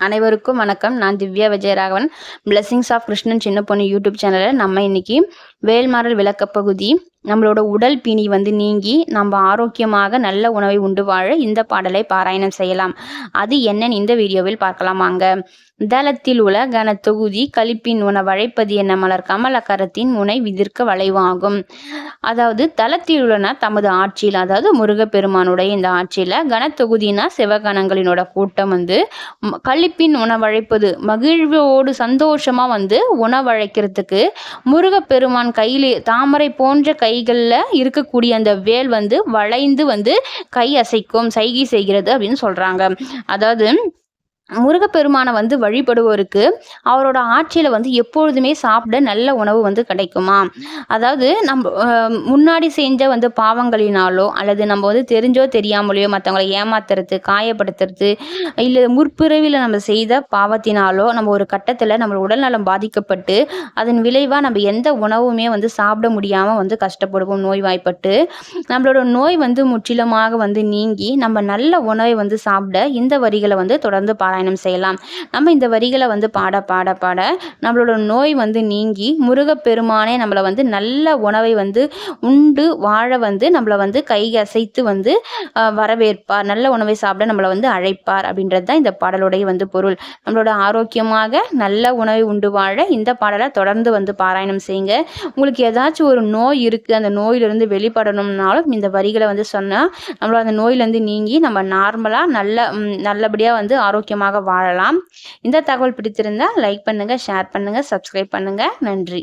அனைவருக்கும் வணக்கம். நான் திவ்யா விஜயராகவன். பிளெஸிங்ஸ் ஆஃப் கிருஷ்ணன் சின்ன பொண்ணு யூடியூப் சேனலில் நம்ம இன்னைக்கு வேல்மரல் விளக்கப்பகுதி நம்மளோட உடல் பிணி வந்து நீங்கி நம்ம ஆரோக்கியமாக நல்ல உணவை உண்டு வாழ இந்த பாடலை பாராயணம் செய்யலாம். அது என்னன்னு இந்த வீடியோவில் பார்க்கலாம் வாங்க. தளத்தில் உள்ள கனத்தொகுதி கழிப்பின் உணவழைப்பது என்ன மலர்? கமலக்கரத்தின் முனை விதிர்க்க வளைவாகும் அதாவது தளத்தில் உள்ளன தமது ஆட்சியில் அதாவது முருகப்பெருமானுடைய இந்த ஆட்சியில் கனத்தொகுதினா சிவகணங்களினோட கூட்டம் வந்து கழிப்பின் உணவழைப்பது மகிழ்வோடு சந்தோஷமாக வந்து உணவழைக்கிறதுக்கு முருகப்பெருமான் கையில் தாமரை போன்ற கைகளில் இருக்கக்கூடிய அந்த வேல் வந்து வளைந்து வந்து கை அசைக்கும் சைகை செய்கிறது அப்படின்னு சொல்கிறாங்க அதாவது முருகப்பெருமானை வந்து வழிபடுவோருக்கு அவரோட ஆட்சியில் வந்து எப்பொழுதுமே சாப்பிட நல்ல உணவு வந்து கிடைக்குமா? அதாவது நம்ம முன்னாடி செஞ்ச வந்து பாவங்களினாலோ அல்லது நம்ம வந்து தெரிஞ்சோ தெரியாமலையோ மற்றவங்களை ஏமாத்துறது காயப்படுத்துறது இல்லை முற்பிறவியில் நம்ம செய்த பாவத்தினாலோ நம்ம ஒரு கட்டத்தில் நம்ம உடல்நலம் பாதிக்கப்பட்டு அதன் விளைவாக நம்ம எந்த உணவுமே வந்து சாப்பிட முடியாமல் வந்து கஷ்டப்படுவோம் நோய்வாய்ப்பட்டு நம்மளோட நோய் வந்து முற்றிலுமாக வந்து நீங்கி நம்ம நல்ல உணவை வந்து சாப்பிட இந்த வரிகளை வந்து தொடர்ந்து பாராயணம் செய்யலாம். நம்ம இந்த வரிகளை வந்து பாட பாட பாட நம்மளோட நோய் வந்து நீங்கி முருகப்பெருமானே நம்மளை வந்து நல்ல உணவை வந்து உண்டு வாழ வந்து நம்மளை வந்து கை அசைத்து வந்து வரவேற்பார். நல்ல உணவை சாப்பிட நம்மளை வந்து அழைப்பார் அப்படின்றது தான் இந்த பாடலுடைய வந்து பொருள். நம்மளோட ஆரோக்கியமாக நல்ல உணவை உண்டு வாழ இந்த பாடலை தொடர்ந்து வந்து பாராயணம் செய்யுங்க. உங்களுக்கு ஏதாச்சும் ஒரு நோய் இருக்குது அந்த நோயிலிருந்து வெளிப்படணும்னாலும் இந்த வரிகளை வந்து சொன்னால் நம்மளோட அந்த நோயிலேருந்து நீங்கி நம்ம நார்மலாக நல்ல நல்லபடியாக வந்து ஆரோக்கியமாக சந்தோஷமாக வாழலாம். இந்த தகவல் பிடித்திருந்தால் லைக் பண்ணுங்கள் ஷேர் பண்ணுங்கள் சப்ஸ்கிரைப் பண்ணுங்கள் நன்றி.